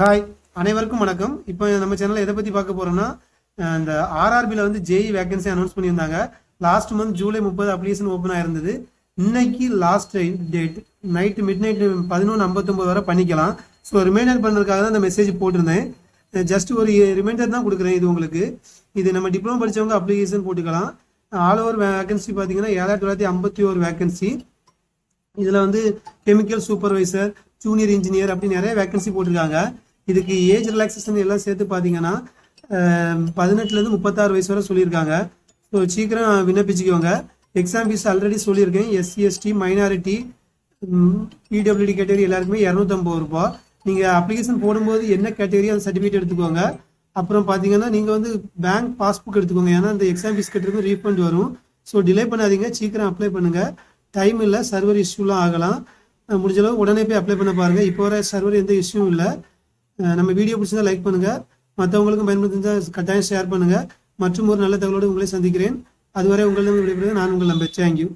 Hi அனைவருக்கும் வணக்கம். இப்போ நம்ம சேனல்ல எதை பத்தி பார்க்க போறோம்னா இந்த ஆர்ஆர்பியில் வந்து ஜேஇ வேகன்சி அனௌன்ஸ் பண்ணியிருந்தாங்க. லாஸ்ட் மந்த் ஜூலை முப்பது அப்ளிகேஷன் ஓப்பன் ஆயிருந்தது. இன்னைக்கு last date night midnight பதினொன்று ஐம்பத்தொம்பது வரை பண்ணிக்கலாம். ஸோ ரிமைண்டர் பண்ணுறதுக்காக தான் இந்த மெசேஜ் போட்டிருந்தேன். ஜஸ்ட் ஒரு ரிமைண்டர் தான் கொடுக்குறேன் இது உங்களுக்கு. இது நம்ம டிப்ளமோ படித்தவங்க அப்ளிகேஷன் போட்டுக்கலாம். ஆல் ஓவர் வேகன்சி பார்த்தீங்கன்னா ஏழாயிரத்தி தொள்ளாயிரத்தி ஐம்பத்தி ஒரு வேகன்சி இதில் வந்து கெமிக்கல் சூப்பர்வைசர் ஜூனியர் இன்ஜினியர் அப்படின்னு நிறைய வேகன்சி போட்டிருக்காங்க. இதுக்கு ஏஜ் ரிலாக்ஸேஷன் எல்லாம் சேர்த்து பார்த்தீங்கன்னா பதினெட்டுலேருந்து முப்பத்தாறு வயசு வரை சொல்லியிருக்காங்க. ஸோ சீக்கிரம் விண்ணப்பிச்சுக்கோங்க. எக்ஸாம் ஃபீஸ் ஆல்ரெடி சொல்லியிருக்கேன். SC ST minority PWD category எல்லாருக்குமே இரநூத்தம்பது ரூபா. நீங்கள் அப்ளிகேஷன் போடும்போது என்ன கேட்டகரி அந்த சர்டிஃபிகேட் எடுத்துக்கோங்க. அப்புறம் பார்த்தீங்கன்னா நீங்கள் வந்து பேங்க் பாஸ்புக் எடுத்துக்கோங்க. ஏன்னா அந்த எக்ஸாம் ஃபீஸ் கட்டுறது ரீஃபண்ட் வரும். ஸோ டிலே பண்ணாதீங்க. சீக்கிரம் அப்ளை பண்ணுங்கள் டைம் இல்லை. சர்வர் இஷ்யூலாம் ஆகலாம். முடிஞ்சளவு உடனே போய் அப்ளை பண்ண பாருங்கள் இப்போ வர சர்வர் எந்த இஷ்யூவும் இல்லை. நம்ம வீடியோ பிடிச்சிருந்தா லைக் பண்ணுங்கள் மற்றவங்களுக்கும் பயன்படுத்தி கட்டாயம் ஷேர் பண்ணுங்கள் மற்றும் ஒரு நல்ல தகவலோடு உங்களை சந்திக்கிறேன். அதுவரை உங்களிடம் விடைபெறுவது நான் உங்கள் நம்பர் தேங்க்யூ